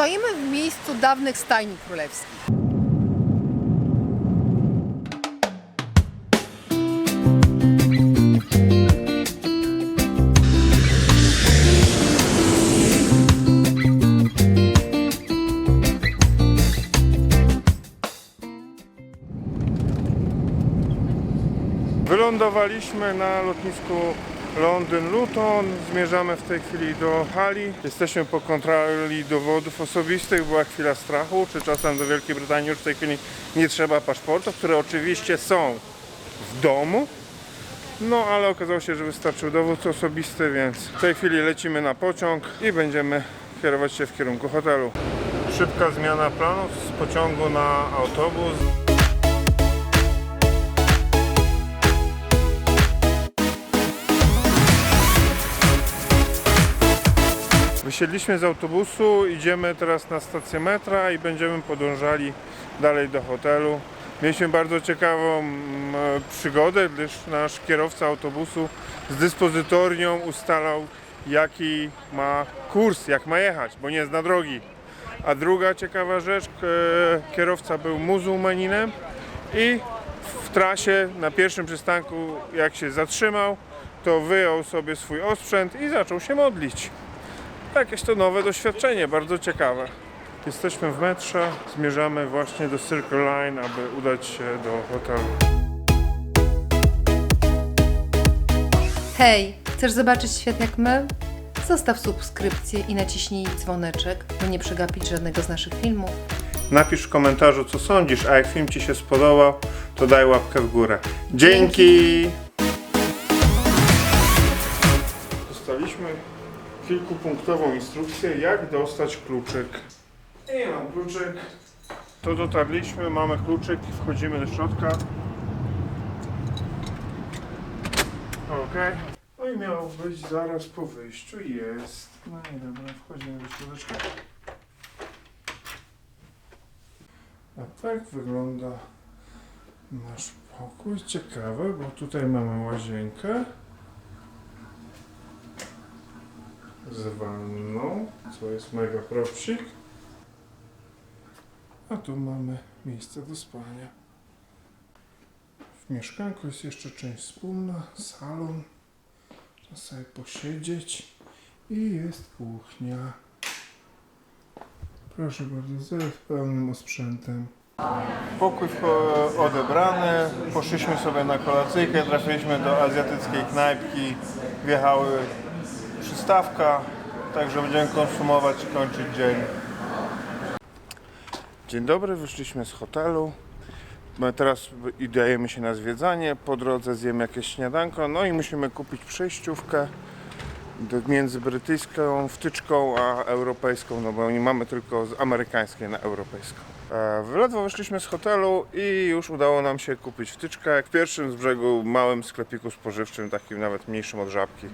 Stoimy w miejscu dawnych stajni królewskich. Wylądowaliśmy na lotnisku Londyn Luton. Zmierzamy w tej chwili do hali. Jesteśmy po kontroli dowodów osobistych. Była chwila strachu, czy czasem do Wielkiej Brytanii już w tej chwili nie trzeba paszportów, które oczywiście są w domu. No ale okazało się, że wystarczył dowód osobisty, więc w tej chwili lecimy na pociąg i będziemy kierować się w kierunku hotelu. Szybka zmiana planów z pociągu na autobus. Wysiedliśmy z autobusu, idziemy teraz na stację metra i będziemy podążali dalej do hotelu. Mieliśmy bardzo ciekawą mm, e, przygodę, gdyż nasz kierowca autobusu z dyspozytornią ustalał jaki ma kurs, jak ma jechać, bo nie zna drogi. A druga ciekawa rzecz, e, kierowca był muzułmaninem i w trasie na pierwszym przystanku jak się zatrzymał, to wyjął sobie swój osprzęt i zaczął się modlić. Jakieś to nowe doświadczenie, bardzo ciekawe. Jesteśmy w metrze, zmierzamy właśnie do Circle Line, aby udać się do hotelu. Hej, chcesz zobaczyć świat jak my? Zostaw subskrypcję i naciśnij dzwoneczek, by nie przegapić żadnego z naszych filmów. Napisz w komentarzu co sądzisz, a jak film Ci się spodobał, to daj łapkę w górę. Dzięki! Kilkupunktową instrukcję, jak dostać kluczyk. I mam kluczyk. To dotarliśmy, mamy kluczyk, wchodzimy do środka. Ok. No i miało być zaraz po wyjściu. Jest. No i dobra, wchodzimy do środeczka. A tak wygląda nasz pokój. Ciekawe, bo tutaj mamy łazienkę z wanną, co jest mega propsik. A tu mamy miejsce do spania. W mieszkanku jest jeszcze część wspólna, salon. Można sobie posiedzieć i jest kuchnia. Proszę bardzo, z pełnym osprzętem. Pokój e, odebrany, poszliśmy sobie na kolacyjkę, trafiliśmy do azjatyckiej knajpki, wjechały przystawka, także będziemy konsumować i kończyć dzień. Dzień dobry, wyszliśmy z hotelu. My teraz udajemy się na zwiedzanie, po drodze zjemy jakieś śniadanko, no i musimy kupić przejściówkę między brytyjską wtyczką a europejską, no bo nie mamy tylko z amerykańskiej na europejską. E, Ledwo wyszliśmy z hotelu i już udało nam się kupić wtyczkę w pierwszym z brzegu małym sklepiku spożywczym, takim nawet mniejszym od żabki.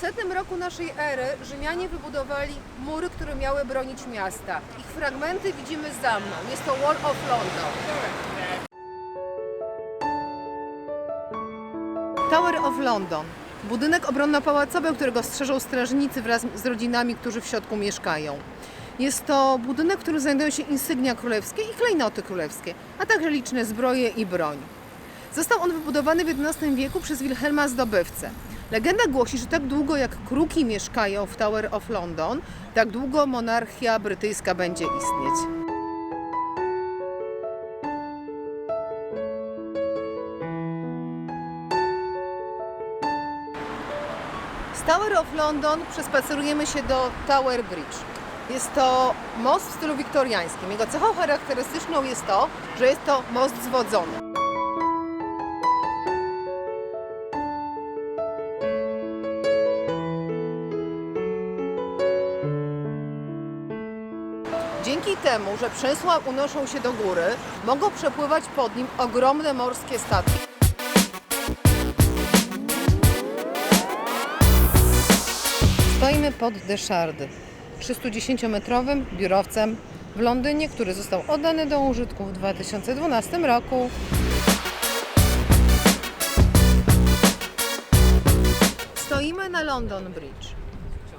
200 roku naszej ery Rzymianie wybudowali mury, które miały bronić miasta. Ich fragmenty widzimy za mną. Jest to Wall of London. Tower of London. Budynek obronno-pałacowy, którego strzeżą strażnicy wraz z rodzinami, którzy w środku mieszkają. Jest to budynek, w którym znajdują się insygnia królewskie i klejnoty królewskie, a także liczne zbroje i broń. Został on wybudowany w XI wieku przez Wilhelma Zdobywcę. Legenda głosi, że tak długo jak kruki mieszkają w Tower of London, tak długo monarchia brytyjska będzie istnieć. Z Tower of London przespacerujemy się do Tower Bridge. Jest to most w stylu wiktoriańskim. Jego cechą charakterystyczną jest to, że jest to most zwodzony. Temu, że przęsła unoszą się do góry, mogą przepływać pod nim ogromne morskie statki. Stoimy pod Deschardy, 310-metrowym biurowcem w Londynie, który został oddany do użytku w 2012 roku. Stoimy na London Bridge.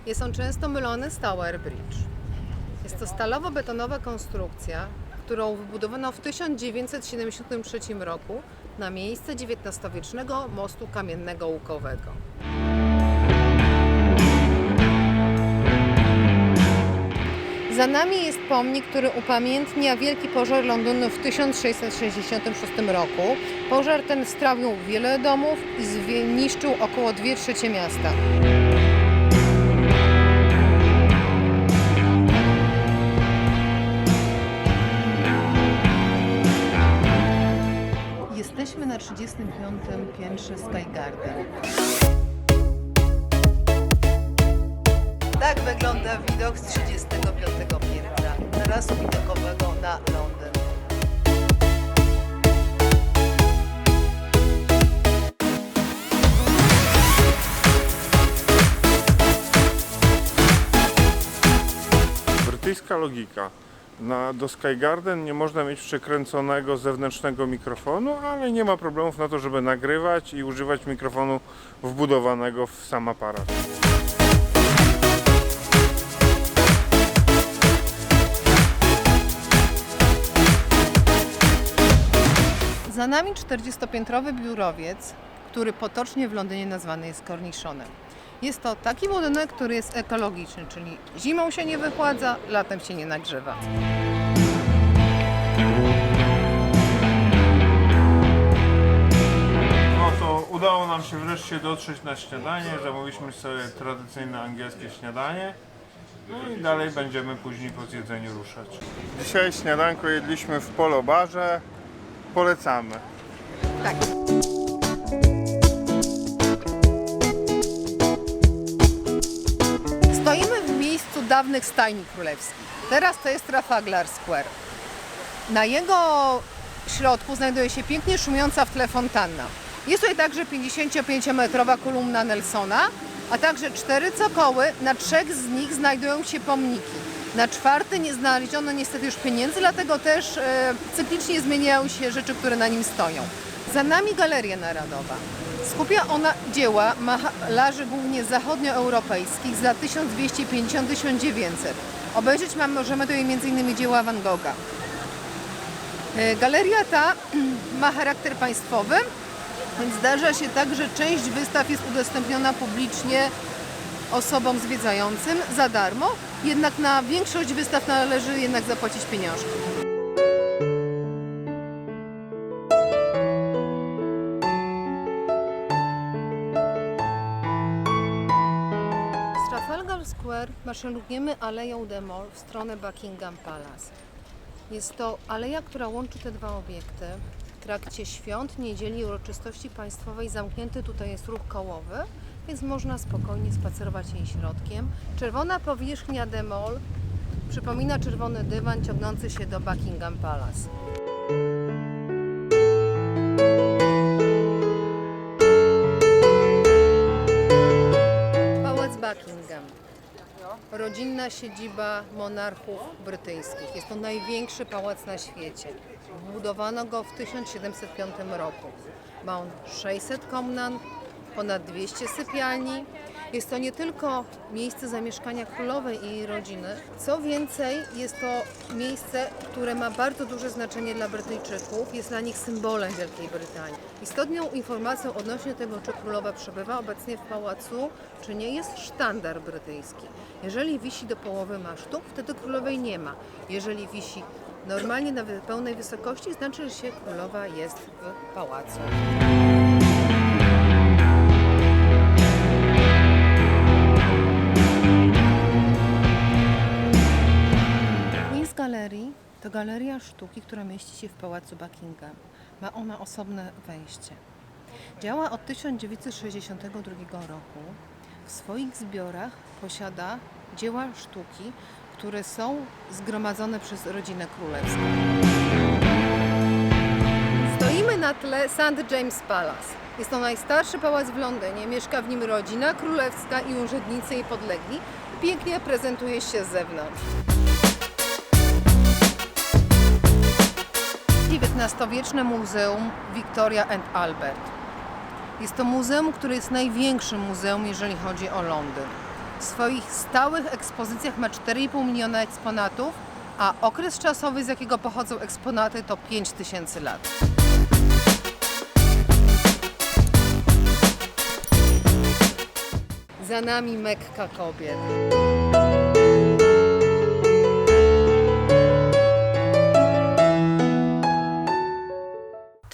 Jest on często mylony z Tower Bridge. Jest to stalowo-betonowa konstrukcja, którą wybudowano w 1973 roku na miejsce XIX-wiecznego mostu kamiennego łukowego. Za nami jest pomnik, który upamiętnia wielki pożar Londynu w 1666 roku. Pożar ten strawił wiele domów i zniszczył około 2 trzecie miasta. Jesteśmy na 35. piętrze Sky Garden. Tak wygląda widok z 35 piętra tarasu widokowego na Londyn. Brytyjska logika. Na, do Sky Garden nie można mieć przykręconego zewnętrznego mikrofonu, ale nie ma problemów na to, żeby nagrywać i używać mikrofonu wbudowanego w sam aparat. Za nami 40-piętrowy biurowiec, który potocznie w Londynie nazwany jest korniszonem. Jest to taki budynek, który jest ekologiczny, czyli zimą się nie wychładza, latem się nie nagrzewa. No to udało nam się wreszcie dotrzeć na śniadanie. Zamówiliśmy sobie tradycyjne angielskie śniadanie. No i dalej będziemy później po zjedzeniu ruszać. Dzisiaj śniadanko jedliśmy w Polobarze. Polecamy. Tak. Dawnych stajni królewskich. Teraz to jest Trafalgar Square. Na jego środku znajduje się pięknie szumiąca w tle fontanna. Jest tutaj także 55-metrowa kolumna Nelsona, a także cztery cokoły. Na trzech z nich znajdują się pomniki. Na czwarty nie znaleziono niestety już pieniędzy, dlatego też e, cyklicznie zmieniają się rzeczy, które na nim stoją. Za nami Galeria Narodowa. Skupia ona dzieła malarzy głównie zachodnioeuropejskich z lat 1250-1900. Obejrzeć możemy tutaj m.in. dzieła Van Gogha. E, Galeria ta ma charakter państwowy, więc zdarza się tak, że część wystaw jest udostępniona publicznie osobom zwiedzającym za darmo, jednak na większość wystaw należy jednak zapłacić pieniążki. Maszerujemy Aleją de Mall w stronę Buckingham Palace. Jest to aleja, która łączy te dwa obiekty. W trakcie świąt, niedzieli i uroczystości państwowej zamknięty tutaj jest ruch kołowy, więc można spokojnie spacerować jej środkiem. Czerwona powierzchnia de Mall przypomina czerwony dywan ciągnący się do Buckingham Palace. Rodzinna siedziba monarchów brytyjskich. Jest to największy pałac na świecie. Budowano go w 1705 roku. Ma on 600 komnat, ponad 200 sypialni. Jest to nie tylko miejsce zamieszkania królowej i jej rodziny. Co więcej, jest to miejsce, które ma bardzo duże znaczenie dla Brytyjczyków. Jest dla nich symbolem Wielkiej Brytanii. Istotną informacją odnośnie tego, czy królowa przebywa obecnie w pałacu, czy nie, jest sztandar brytyjski. Jeżeli wisi do połowy masztu, wtedy królowej nie ma. Jeżeli wisi normalnie na pełnej wysokości, znaczy, że się królowa jest w pałacu. Gallery to galeria sztuki, która mieści się w pałacu Buckingham. Ma ona osobne wejście. Działa od 1962 roku. W swoich zbiorach posiada dzieła sztuki, które są zgromadzone przez rodzinę królewską. Stoimy na tle St. James Palace. Jest to najstarszy pałac w Londynie. Mieszka w nim rodzina królewska i urzędnicy jej podlegli. Pięknie prezentuje się z zewnątrz. XIX-wieczne Muzeum Victoria and Albert. Jest to muzeum, które jest największym muzeum, jeżeli chodzi o Londyn. W swoich stałych ekspozycjach ma 4,5 miliona eksponatów, a okres czasowy, z jakiego pochodzą eksponaty, to 5000 lat. Za nami Mekka kobiet.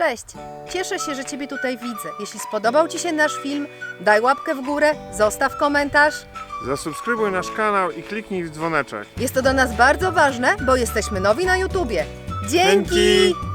Cześć! Cieszę się, że Ciebie tutaj widzę. Jeśli spodobał Ci się nasz film, daj łapkę w górę, zostaw komentarz. Zasubskrybuj nasz kanał i kliknij w dzwoneczek. Jest to dla nas bardzo ważne, bo jesteśmy nowi na YouTubie. Dzięki! Dzięki!